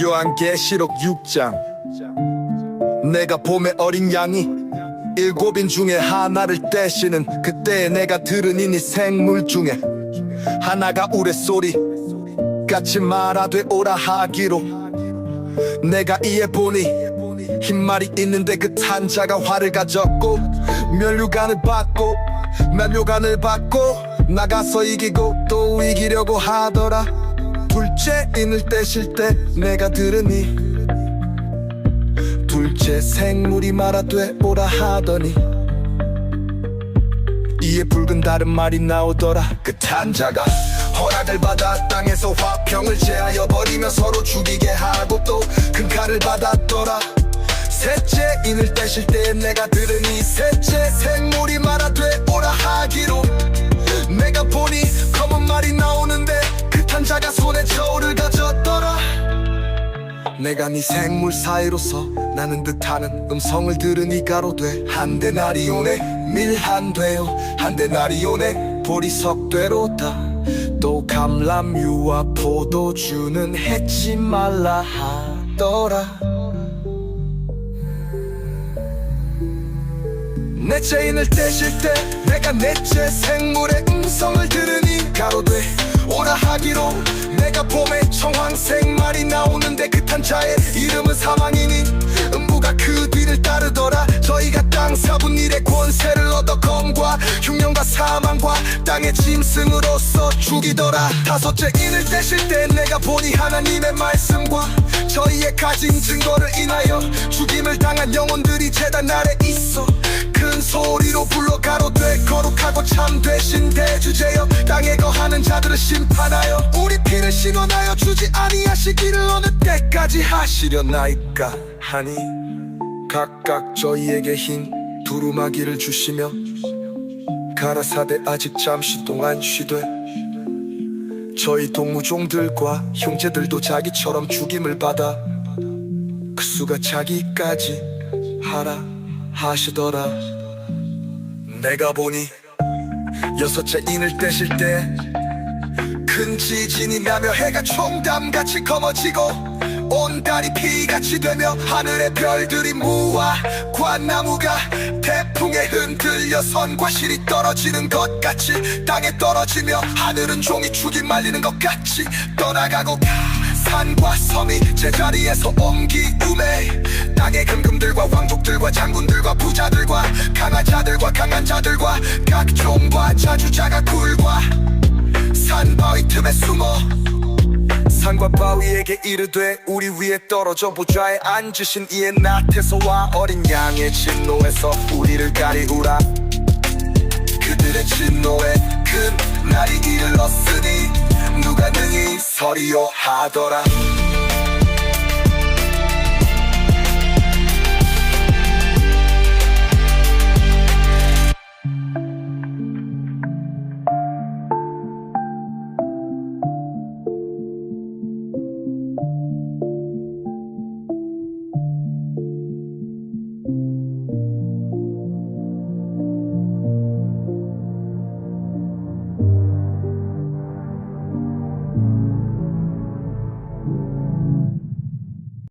요한계시록 6장. 내가 봄의 어린 양이 일곱인 중에 하나를 떼시는 그때에 내가 들은 이니 생물 중에 하나가 우레소리 같이 말하되 오라 하기로. 내가 이에 보니 흰 말이 있는데 그 탄자가 화를 가졌고 면류관을 받고 면류관을 받고 나가서 이기고 또 이기려고 하더라 둘째 인을 떼실 때 내가 들으니 둘째 생물이 말하되 오라 하더니 이에 붉은 다른 말이 나오더라. 그 탄자가 허락을 받아 땅에서 화평을 제하여 버리며 서로 죽이게 하고 또 큰 칼을 받았더라. 셋째 인을 떼실 때 내가 들으니 셋째 생물이 말하되 내가 네 생물 사이로서 나는 듯하는 음성을 들으니 가로되 한대 날이 오네 밀한되요. 한대 날이 오네 보리석되로다. 또 감람유와 포도주는 해치 말라 하더라. 넷째 인을 떼실 때 내가 넷째 생물의 음성을 들으니 가로되 오라 하기로 내가 봄에 청황 자의 이름은 사망이니? 음부가 그 뒤를 따르더라. 저희가 땅 사분 일의 권세를 얻어 검과 흉년과 사망과 땅의 짐승으로서 죽이더라. 다섯째 인을 떼실 때 내가 보니 하나님의 말씀과 저희의 가진 증거를 인하여 죽임을 당한 영혼들이 재단 아래 있어 신원하여 주지 아니하시기를 어느 때까지 하시려나이까 하니 각각 저희에게 흰 두루마기를 주시며 가라사대 아직 잠시 동안 쉬되 저희 동무종들과 형제들도 자기처럼 죽임을 받아 그 수가 자기까지 하라 하시더라. 내가 보니 여섯째 인을 떼실 때 큰 지진이 나며 해가 총담같이 검어지고 온 달이 피같이 되며 하늘의 별들이 무와 관나무가 태풍에 흔들려 선과 실이 떨어지는 것 같이 땅에 떨어지며 하늘은 종이 축이 말리는 것 같이 떠나가고 산과 섬이 제자리에서 옮기음에 땅의 금금들과 왕족들과 장군들과 부자들과 강한 자들과 강한 자들과 각 종과 자주자가 굴과 숨어 산과 바위에게 이르되 우리 위에 떨어져 보좌에 앉으신 이의 나태서와 어린 양의 진노에서 우리를 가리우라. 그들의 진노에 큰 날이 이르렀으니 누가 능히 서리요 하더라